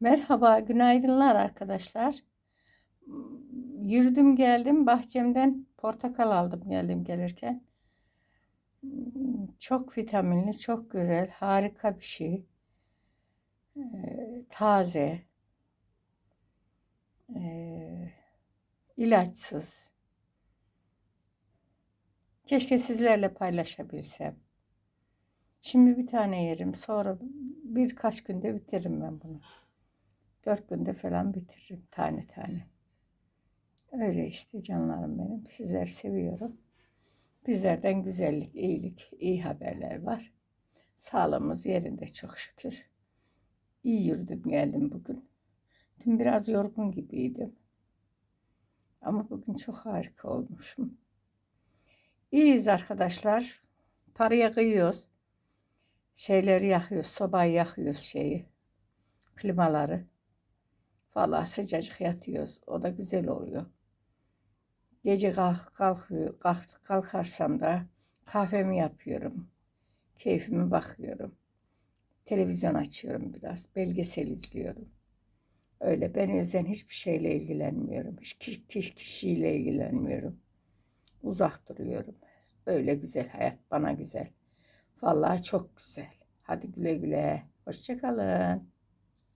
Merhaba, günaydınlar arkadaşlar. Yürüdüm geldim, bahçemden portakal aldım geldim gelirken. Çok vitaminli, çok güzel, harika bir şey. Ee, taze, ee, ilaçsız. Keşke sizlerle paylaşabilsem. Şimdi bir tane yerim, sonra birkaç günde bitiririm ben bunu. Dört günde falan bitiririm tane tane. Öyle işte canlarım benim. Sizler seviyorum. Bizlerden güzellik, iyilik, iyi haberler var. Sağlığımız yerinde çok şükür. İyi yürüdüm geldim bugün. Dün biraz yorgun gibiydim. Ama bugün çok harika olmuşum. İyiyiz arkadaşlar. Paraya kıyıyoruz. Şeyleri yakıyoruz. Sobayı yakıyoruz şeyi. Klimaları. Vallahi sıcacık yatıyoruz. O da güzel oluyor. Gece kalk, kalkıyor, kalk, kalkarsam da kahvemi yapıyorum. Keyfime bakıyorum. Televizyon açıyorum biraz. Belgesel izliyorum. Öyle ben yüzden hiçbir şeyle ilgilenmiyorum. Hiç kişi, kişi, kişiyle ilgilenmiyorum. Uzak duruyorum. Öyle güzel hayat bana güzel. Vallahi çok güzel. Hadi güle güle. Hoşçakalın.